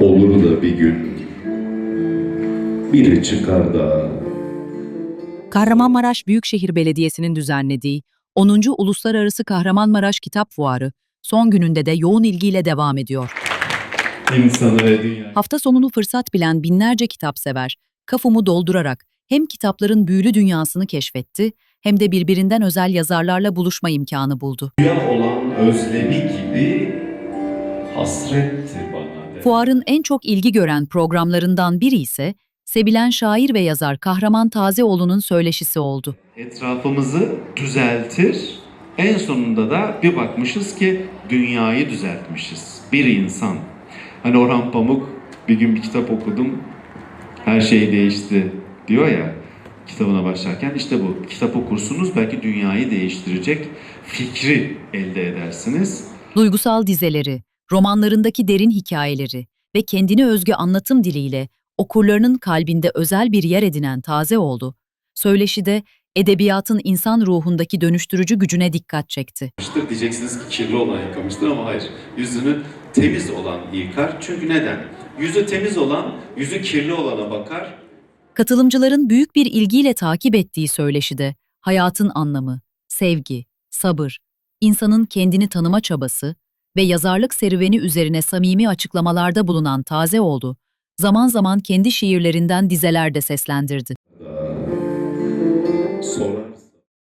Olur da bir gün biri çıkar da Kahramanmaraş Büyükşehir Belediyesi'nin düzenlediği 10. Uluslararası Kahramanmaraş Kitap Fuarı son gününde de yoğun ilgiyle devam ediyor. insanı ve dünya. Hafta sonunu fırsat bilen binlerce kitapsever, kafumu doldurarak hem kitapların büyülü dünyasını keşfetti hem de birbirinden özel yazarlarla buluşma imkanı buldu. Rüya olan özlemi gibi hasretti bana. de. Fuarın en çok ilgi gören programlarından biri ise sevilen şair ve yazar Kahraman Tazeoğlu'nun söyleşisi oldu. etrafımızı düzeltir. En sonunda da bir bakmışız ki dünyayı düzeltmişiz. Bir insan. Hani Orhan Pamuk bir gün bir kitap okudum. Her şey değişti diyor ya kitabına başlarken işte bu kitap okursunuz belki dünyayı değiştirecek fikri elde edersiniz. Duygusal dizeleri, romanlarındaki derin hikayeleri ve kendine özgü anlatım diliyle okurlarının kalbinde özel bir yer edinen Tazeoğlu, söyleşide edebiyatın insan ruhundaki dönüştürücü gücüne dikkat çekti. yıkamıştır. Diyeceksiniz ki kirli olan yıkamıştır ama hayır. Yüzünü temiz olan yıkar. Çünkü neden? Yüzü temiz olan, yüzü kirli olana bakar. Katılımcıların büyük bir ilgiyle takip ettiği söyleşide hayatın anlamı, sevgi, sabır, insanın kendini tanıma çabası ve yazarlık serüveni üzerine samimi açıklamalarda bulunan Tazeoğlu, zaman zaman kendi şiirlerinden dizeler de seslendirdi. Sonra